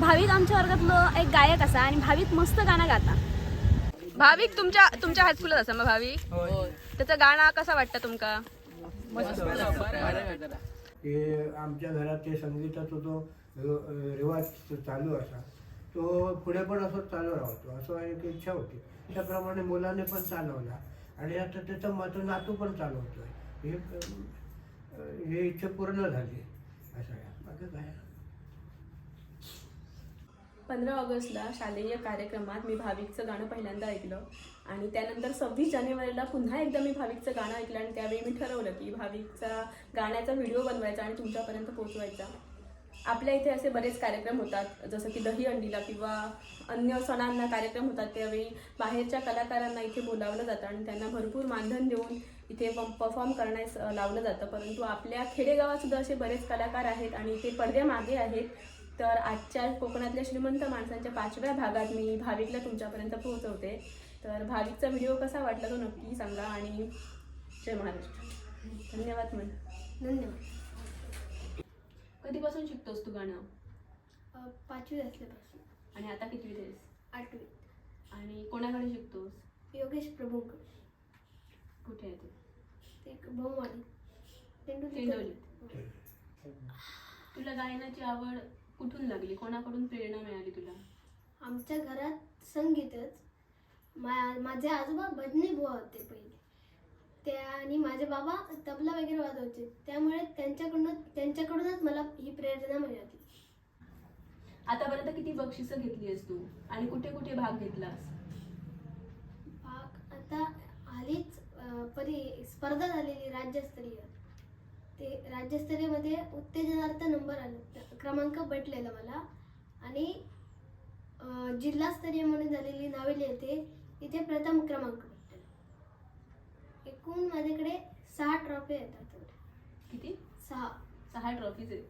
भाविक आमच्या वर्गातलो एक गायक असा आणि भाविक मस्त गाणं गाता. भाविक तुमच्या तुमच्या हायस्कूलात असा मग भाविक? त्याचं गाणं कसा वाटतं तुमका? हे आमच्या घरात ते संगीताचा जो रिवाज चालू असा तो पुढे पण असं चालू राहतो. असं एक इच्छा होती. त्याप्रमाणे मुलाने पण चालवला. आणि आता त्याचं मत नातू पण चालवतोय. हे हे इच्छा पूर्ण झाली. असं आहे बाकी काय? पंधरा ऑगस्टला शालेय कार्यक्रमात मी भाविकचं गाणं पहिल्यांदा ऐकलं. आणि त्यानंतर सव्वीस जानेवारीला पुन्हा एकदा मी भाविकचं गाणं ऐकलं आणि त्यावेळी मी ठरवलं की भाविकचा गाण्याचा व्हिडिओ बनवायचा आणि तुमच्यापर्यंत पोहोचवायचा. आपल्या इथे असे बरेच कार्यक्रम होतात जसं की दहीहंडीला किंवा अन्य सणांना कार्यक्रम होतात त्यावेळी बाहेरच्या कलाकारांना इथे बोलावलं जातं आणि त्यांना भरपूर मानधन देऊन इथे परफॉर्म करण्यास लावलं जातं. परंतु आपल्या खेडेगावात सुद्धा असे बरेच कलाकार आहेत आणि ते पडद्यामागे आहेत. तर आजच्या कोकणातल्या श्रीमंत माणसांच्या पाचव्या भागात मी भाविकला तुमच्यापर्यंत पोहोचवते. तर भाविकचा व्हिडिओ कसा वाटला तो नक्की सांगा आणि जय महाराष्ट्र. धन्यवाद म्हण. धन्यवाद. कधीपासून शिकतोस तू गाणं? पाचवी असल्यापासून. आणि आता कितवी आहेस? आठवी आणि कोणाकडे शिकतोस? योगेश प्रभूंकर. कुठे आहे ते? एक बहुवाडी तेंडुली तेंडोली तुला गायनाची आवड कुठून लागली? कोणाकडून प्रेरणा मिळाली तुला? आमच्या घरात संगीतच. मा माझे आजोबा भजनी बुवा होते पहिले. ते आणि माझे बाबा तबला वगैरे वाजवायचे त्यामुळे त्यांच्याकडून त्यांच्याकडूनच मला ही प्रेरणा मिळाली. आतापर्यंत किती बक्षिसं घेतली आहेस तू? आणि कुठे कुठे भाग घेतलास? भाग आता अ, परी स्पर्धा झालेली राज्यस्तरीय. ते राज्यस्तरीयमध्ये उत्तेजनार्थ नंबर आला. क्रमांक भेटलेला मला. आणि जिल्हास्तरीय म्हणून झालेली नावेली येते तिथे प्रथम क्रमांक भेटलेला एकूण माझ्याकडे सहा ट्रॉफी येतात. किती? सहा. सहा ट्रॉफीज आहेत.